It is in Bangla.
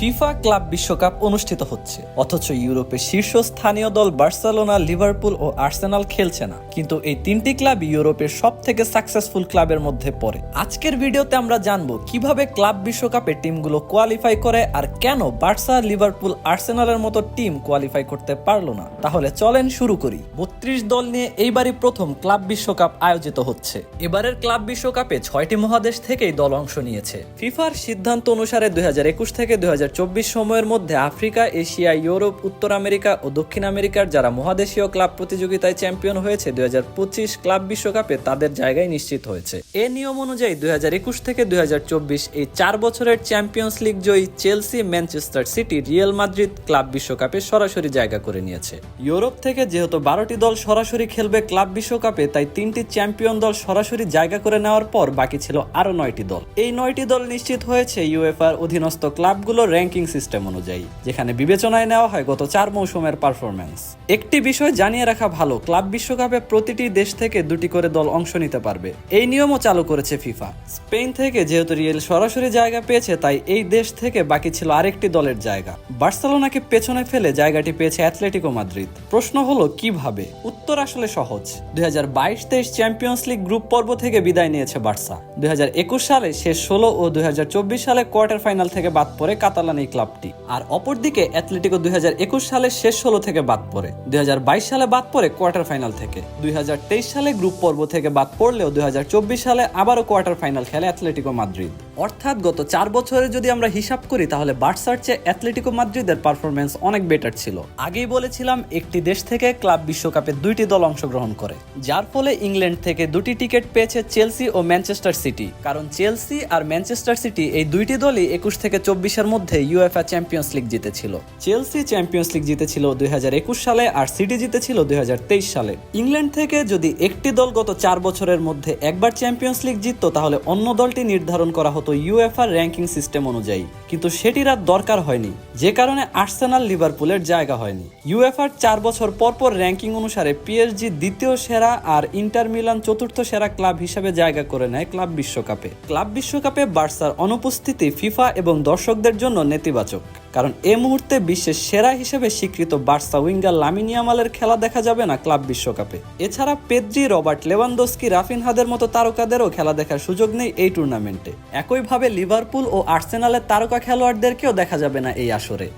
ফিফা ক্লাব বিশ্বকাপ অনুষ্ঠিত হচ্ছে। অথচ ইউরোপের শীর্ষস্থানীয় দল বার্সেলোনা, লিভারপুল ও আর্সেনাল খেলছে না। কিন্তু এই তিনটি ক্লাব ইউরোপের সব থেকে সাকসেসফুল ক্লাবের মধ্যে পড়ে। আজকের ভিডিওতে আমরা জানব কীভাবে ক্লাব বিশ্বকাপে টিমগুলো কোয়ালিফাই করে আর কেন বার্সা, লিভারপুল, আর্সেনালের মতো টিম কোয়ালিফাই করতে পারল না। তাহলে চলেন শুরু করি। বত্রিশ দল নিয়ে এইবারই প্রথম ক্লাব বিশ্বকাপ আয়োজিত হচ্ছে। এবারের ক্লাব বিশ্বকাপে ছয়টি মহাদেশ থেকেই দল অংশ নিয়েছে। ফিফার সিদ্ধান্ত অনুসারে দুই হাজার একুশ থেকে দুই হাজার সময়ের মধ্যে আফ্রিকা, এশিয়া, ইউরোপ, উত্তর আমেরিকা ও দক্ষিণ আমেরিকার যারা মহাদেশীয় ক্লাব প্রতিযোগিতায় চ্যাম্পিয়ন হয়েছে দু হাজার পঁচিশ ক্লাব বিশ্বকাপে তাদের জায়গায় নিশ্চিত হয়েছে। এ নিয়ম অনুযায়ী দু হাজার একুশ থেকে দু হাজার চব্বিশ এই চার বছরের চ্যাম্পিয়ন্স লিগ জয়ী Chelsea, Manchester City, Real Madrid club বিশ্বকাপে সরাসরি জায়গা করে নিয়েছে। ইউরোপ থেকে যেহেতু বারোটি দল সরাসরি খেলবে ক্লাব বিশ্বকাপে, তাই তিনটি চ্যাম্পিয়ন দল সরাসরি জায়গা করে নেওয়ার পর বাকি ছিল আরও নয়টি দল। এই নয়টি দল নিশ্চিত হয়েছে ইউএফআর অধীনস্থ ক্লাবগুলোর র্যাঙ্কিং সিস্টেম অনুযায়ী, যেখানে বিবেচনায় নেওয়া হয় গত চার মৌসুমের পারফরম্যান্স একটি বিষয় জানিয়ে রাখা ভালো, ক্লাব বিশ্বকাপে প্রতিটি দেশ থেকে দুটি করে দল অংশ নিতে পারবে। এই নিয়মও চালু করেছে ফিফা। স্পেন থেকে যেহেতু রিয়েল সরাসরি জায়গা পেয়েছে, তাই এই দেশ থেকে বাকি ছিল আরেকটি দলের জায়গা। বার্সেলোনাকে পেছনে ফেলে জায়গাটি পেয়েছে অ্যাথলেটিকো মাদ্রিদ। প্রশ্ন হলো, কীভাবে? উত্তর আসলে সহজ। দুই হাজার বাইশ তেইশ চ্যাম্পিয়ন্স লিগ গ্রুপ পর্ব থেকে বিদায় নিয়েছে বার্সা। দুই হাজার একুশ সালে শেষ ষোলো ও দুই হাজার চব্বিশ সালে কোয়ার্টার ফাইনাল থেকে বাদ পড়ে কাতালান এই ক্লাবটি। আর অপরদিকে অ্যাথলেটিকো দুই হাজার একুশ সালে শেষ ষোলো থেকে বাদ পড়ে। দুই হাজার বাইশ সালে বাদ পড়ে কোয়ার্টার ফাইনাল থেকে। দুই হাজার তেইশ সালে গ্রুপ পর্ব থেকে বাদ পড়লেও দুই হাজার চব্বিশ সালে আবারও কোয়ার্টার ফাইনাল খেলে অ্যাথলেটিকো মাদ্রিদ। অর্থাৎ গত চার বছরে যদি আমরা হিসাব করি, তাহলে বার্সার চেয়ে অ্যাথলেটিকো মাদ্রিদের পারফরমেন্স অনেক বেটার ছিল। আগেই বলেছিলাম, একটি দেশ থেকে ক্লাব বিশ্বকাপে দুইটি দল অংশগ্রহণ করে, যার ফলে ইংল্যান্ড থেকে দুটি টিকিট পেয়েছে চেলসি ও ম্যানচেস্টার সিটি। কারণ চেলসি আর ম্যানচেস্টার সিটি এই দুইটি দলই একুশ থেকে চব্বিশের মধ্যে ইউএফএ চ্যাম্পিয়ন্স লিগ জিতেছিল। চেলসি চ্যাম্পিয়ন্স লিগ জিতেছিল দুই হাজার একুশ সালে আর সিটি জিতেছিল দুই হাজার তেইশ সালে। ইংল্যান্ড থেকে যদি একটি দল গত চার বছরের মধ্যে একবার চ্যাম্পিয়ন্স লিগ জিততো, তাহলে অন্য দলটি নির্ধারণ করা হতো ইউএফআর র্যাঙ্কিং সিস্টেম অনুযায়ী। কিন্তু সেটির আর দরকার হয়নি। যে কারণে আর্সেনাল লিভারপুলের জায়গা হয়নি। ইউএফআর চার বছর পরপর পর র্যাঙ্কিং অনুসারে পিএসজি দ্বিতীয় সেরা আর ইন্টার মিলান চতুর্থ সেরা ক্লাব হিসেবে জায়গা করে নেয় ক্লাব বিশ্বকাপে। ক্লাব বিশ্বকাপে বার্সার অনুপস্থিতি ফিফা এবং দর্শকদের জন্য নেতিবাচক। কারণ এ মুহূর্তে বিশ্বের সেরা হিসেবে স্বীকৃত বার্সা উইঙ্গার লামিনিয়ামালের খেলা দেখা যাবে না ক্লাব বিশ্বকাপে। এছাড়া পেদ্রি, রবার্ট লেভানদোস্কি রাফিনহাদের মতো তারকাদেরও খেলা দেখার সুযোগ নেই এই টুর্নামেন্টে। একইভাবে লিভারপুল ও আর্সেনালের তারকা খেলোয়াড়দেরকেও দেখা যাবে না এই আসরে।